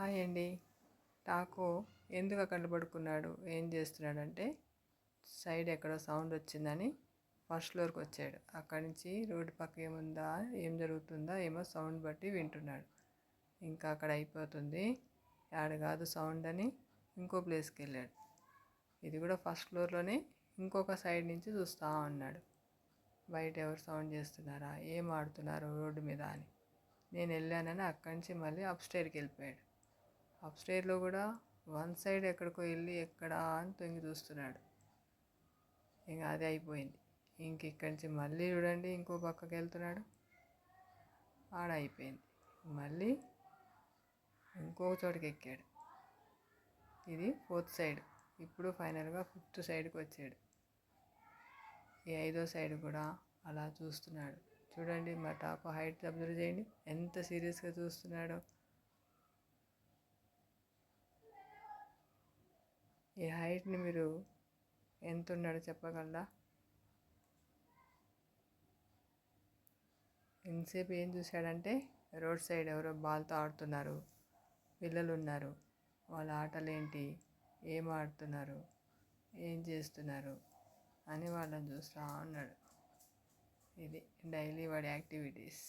Hi అండి. Taco ఎందుకు అక్కడ పడుకున్నాడు? ఏం చేస్తున్నాడంటే సైడ్ ఎక్కడో సౌండ్ వచ్చిందని ఫస్ట్ ఫ్లోర్కి వచ్చాడు. అక్కడి నుంచి రోడ్డు పక్క ఏముందా ఏం జరుగుతుందా ఏమో సౌండ్ బట్టి వింటున్నాడు. ఇంకా అక్కడ అయిపోతుంది. యాడ కాదు సౌండ్ అని ఇంకో ప్లేస్కి వెళ్ళాడు. ఇది కూడా ఫస్ట్ ఫ్లోర్లోనే ఇంకొక సైడ్ నుంచి చూస్తూ ఉన్నాడు. బయట ఎవరు సౌండ్ చేస్తున్నారా? ఏం ఆడుతున్నారు రోడ్డు మీద అని. నేను వెళ్ళానని అక్కడి నుంచి మళ్ళీ అప్స్టైర్కి వెళ్ళిపోయాడు. అప్స్టేర్లో కూడా వన్ సైడ్ ఎక్కడికో వెళ్ళి ఎక్కడా అని తొంగి చూస్తున్నాడు. ఇంకా అది అయిపోయింది. ఇంక ఇక్కడి నుంచి మళ్ళీ చూడండి ఇంకో పక్కకి వెళ్తున్నాడు. ఆడ అయిపోయింది. మళ్ళీ ఇంకొక చోటకి ఎక్కాడు. ఇది ఫోర్త్ సైడ్. ఇప్పుడు ఫైనల్గా ఫిఫ్త్ సైడ్కి వచ్చాడు. ఈ ఐదో సైడ్ కూడా అలా చూస్తున్నాడు. చూడండి మా టాప్ హైట్ అబ్జర్వ్ చేయండి. ఎంత సీరియస్గా చూస్తున్నాడో. ఈ హైట్ని మీరు ఎంత ఉన్నాడో చెప్పగలరా? ఎంతసేపు ఏం చూశాడంటే రోడ్ సైడ్ ఎవరో బాల్తో ఆడుతున్నారు పిల్లలు ఉన్నారు వాళ్ళ ఆటలు ఏంటి ఏం ఆడుతున్నారు ఏం చేస్తున్నారు అని వాళ్ళని చూస్తూ ఉన్నాడు. ఇది డైలీ వాడి యాక్టివిటీస్.